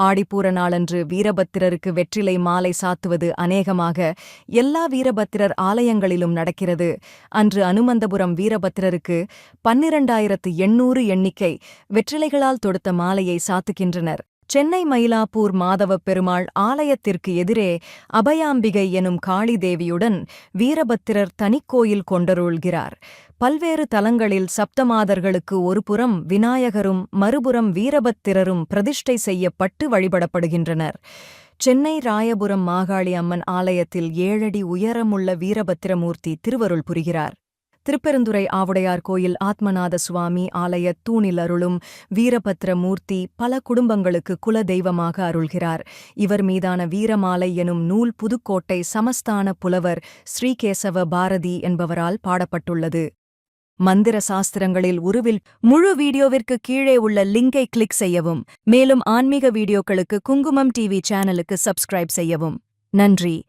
ஆடிப்பூர நாளன்று வீரபத்திரருக்கு வெற்றிலை மாலை சாத்துவது அநேகமாக எல்லா வீரபத்திரர் ஆலயங்களிலும் நடக்கிறது. அன்று அனுமந்தபுரம் வீரபத்திரருக்கு பன்னிரண்டாயிரத்து எண்ணூறு எண்ணிக்கை வெற்றிலைகளால் தொடுத்த மாலையை சாத்துகின்றனர். சென்னை மயிலாப்பூர் மாதவப் பெருமாள் ஆலயத்திற்கு எதிரே அபயாம்பிகை எனும் காளி தேவியுடன் வீரபத்திரர் தனிக்கோயில் கொண்டருள்கிறார். பல்வேறு தலங்களில் சப்தமாதர்களுக்கு ஒருபுறம் விநாயகரும் மறுபுறம் வீரபத்திரரும் பிரதிஷ்டை செய்யப்பட்டு வழிபடப்படுகின்றனர். சென்னை ராயபுரம் மாகாளி அம்மன் ஆலயத்தில் ஏழடி உயரமுள்ள வீரபத்திரமூர்த்தி திருவருள் புரிகிறார். திருப்பெருந்துறை ஆவுடையார் கோயில் ஆத்மநாத சுவாமி ஆலய தூணில் அருளும் வீரபத்ர மூர்த்தி பல குடும்பங்களுக்கு குல தெய்வமாக அருள்கிறார். இவர் மீதான வீரமாலை எனும் நூல் புதுக்கோட்டை சமஸ்தான புலவர் ஸ்ரீகேசவ பாரதி என்பவரால் பாடப்பட்டுள்ளது. மந்திர சாஸ்திரங்களில் உருவில் முழு வீடியோவிற்கு கீழே உள்ள லிங்கை கிளிக் செய்யவும் மேலும் ஆன்மீக வீடியோக்களுக்கு குங்குமம் டிவி சேனலுக்கு சப்ஸ்கிரைப் செய்யவும். நன்றி.